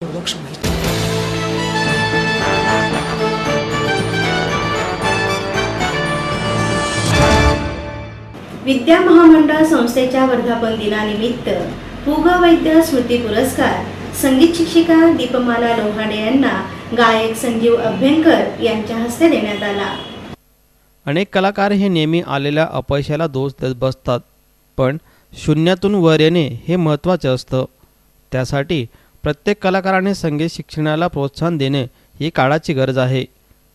विद्या महामंडळ संस्थेच्या वर्धापन दिनानिमित्त पुग वैद्य स्मृती पुरस्कार संगीत शिक्षिका दीपमाला लोहाडे यांना गायक संजीव अभ्यंकर यांच्या हस्ते देण्यात आला. अनेक कलाकार हे नेहमी आलेल्या अपयशाला दोष देत बसतात पण शून्यातून वर येणे हे महत्त्वाचे असतं. त्यासाठी प्रत्येक कलाकाराने संगीत शिक्षणाला प्रोत्साहन देणे ही काळाची गरज आहे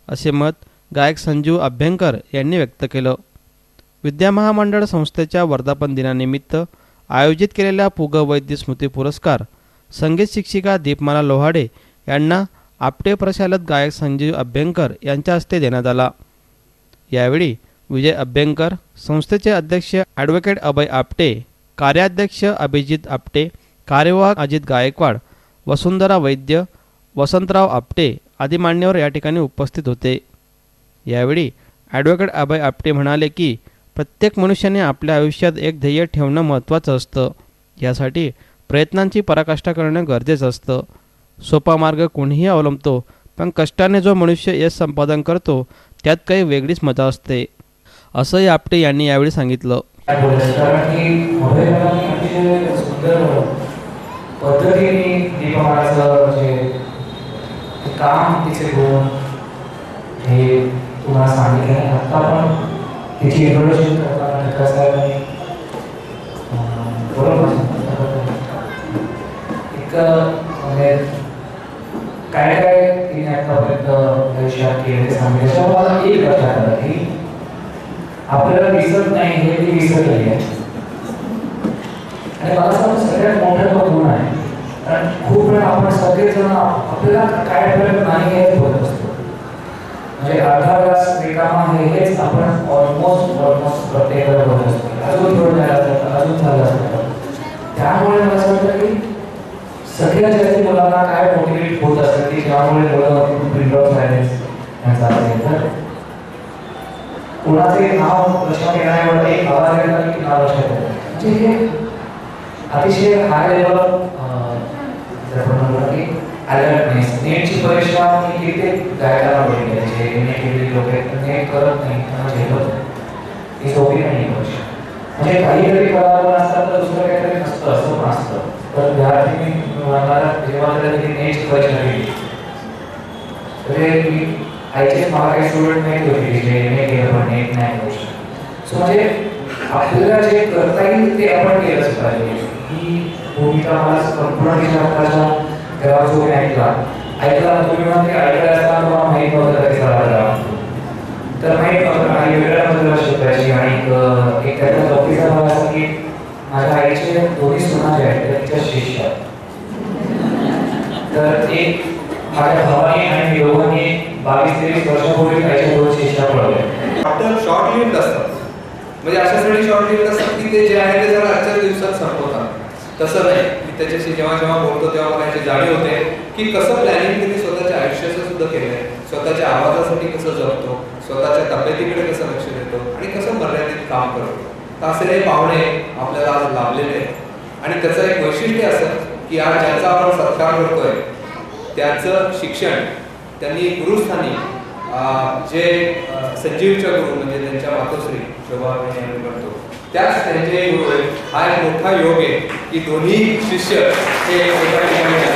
असे मत गायक संजीव अभ्यंकर यांनी व्यक्त केलं. विद्या महामंडळ संस्थेच्या वर्धापन दिनानिमित्त आयोजित केलेल्या पुग वैद्य स्मृती पुरस्कार संगीत शिक्षिका दीपमाला लोहाडे यांना आपटे प्रशालत गायक संजीव अभ्यंकर यांच्या हस्ते देण्यात आला. यावेळी विजय अभ्यंकर संस्थेचे अध्यक्ष ॲडव्होकेट अभय आपटे कार्याध्यक्ष अभिजित आपटे कार्यवाहक अजित गायकवाड वसुंधरा वैद्य वसंतराव आपटे आदी मान्यवर या ठिकाणी उपस्थित होते. यावेळी ॲडव्होकेट अभय आपटे म्हणाले की प्रत्येक मनुष्याने आपल्या आयुष्यात एक ध्येय ठेवणं महत्त्वाचं असतं. यासाठी प्रयत्नांची पराकाष्ठा करणं गरजेचं असतं. सोपा मार्ग कोणीही अवलंबतो पण कष्टाने जो मनुष्य यश संपादन करतो त्यात काही वेगळीच मजा असते. असंही आपटे यांनी यावेळी सांगितलं. पद्धतीने दीपमाळाचं म्हणजे काम तिचे गुण हे तुम्हाला सांगितलं. आहे आत्ता पण तिची इंट्रोडक्शन करताना कसं साहेबांनी बरोबर. एक म्हणजे काय काय तिने आतापर्यंत आयुष्यात केले सांगितले सांगितलं त्याच्यामुळे मला एक लक्षात आलं की आपल्याला दिसत नाही हे ती विसरलेली आहे. आणि मला असं सगळ्यात मोठा तो गुण आहे. कारण खूप वेळा आपण सगळेजण आपल्याला काय पर्यंत नाही हे बोलत असतो. म्हणजे अर्धा तास रिकामा आहे हेच आपण ऑलमोस्ट ऑलमोस्ट प्रत्येकाला बोलत असतो. अजून थोडं झालं असतं, अजून झालं असतं. त्यामुळे मला असं वाटतं की सगळ्यात जास्त मुलांना काय मोटिवेट होत असतं की ज्यामुळे मुलं प्रिंट ऑफ़ सायन्स तर कोणाचे नाव लक्षात येण्याएवढं एक आवाज़ येणार की नाव लक्षात येतं म्हणजे हे अतिशय हाय लेवल आपण म्हणतो की अलर्टनेस नेटची परीक्षा मी कित्येक गायला आवडली? जे म्हणजे नेट केलेली लोक नेट करत नाही त्यांना झेलत नाही. ही सोपी नाही परीक्षा. म्हणजे काहीतरी कलाकार असतात तर दुसरं काहीतरी नसतं असं पण असतं. तर विद्यार्थी मला जेव्हा त्याला नेटची परीक्षा दिली. तर मी आयचे मला काही स्टुडंट नाही होते जे नेट ए केलं पण नेट नाही करू शकत. सो म्हणजे आपल्याला जे करता येईल ते आपण केलंच पाहिजे. भूमिका मला संपूर्ण विचाराच्या तेव्हा जो मी ऐकला. ऐकला तुम्ही म्हणते ऐकला असताना तुम्हाला माहीत नव्हतं कधी झाला तर माहीत नव्हतं काही वेगळ्या बाजूला शिकायची आणि एक त्याचा चौकीचा भाग असा की माझ्या आईचे दोन्ही सुना जे आहेत त्या तिच्या शिष्य तर एक माझ्या भावाने आणि दोघांनी बावीस तेवीस वर्षापूर्वी त्याच्या दोन शिष्या पडले आफ्टर शॉर्ट लिव्ह असतात. म्हणजे अशा अशासाठी शॉर्ट लिव्ह असतात की ते जे आहे ते जरा आजच्या दिवसात संपवतात. तसं नाही मी त्याच्याशी जेव्हा जेव्हा बोलतो तेव्हा मला याची जाणीव होते की कसं प्लॅनिंग त्यांनी स्वतःच्या आयुष्याचं सुद्धा केलंय. स्वतःच्या आवाजासाठी कसं जगतो स्वतःच्या तब्येतीकडे कसं लक्ष देतो आणि कसं मर्यादित काम करतो. तर असे हे पाहुणे आपल्याला आज लाभलेले आहेत. आणि त्याचं एक वैशिष्ट्य असं की आज ज्याचा आपण सत्कार करतोय त्याचं शिक्षण त्यांनी गुरुस्थानी जे संजीवच्या गुरु म्हणजे त्यांच्या मातोश्री शोभा करतो त्याच त्यांचे गुरु आहेत हा एक मोठा योग आहे की दोन्ही शिष्य हे एका ठिकाणी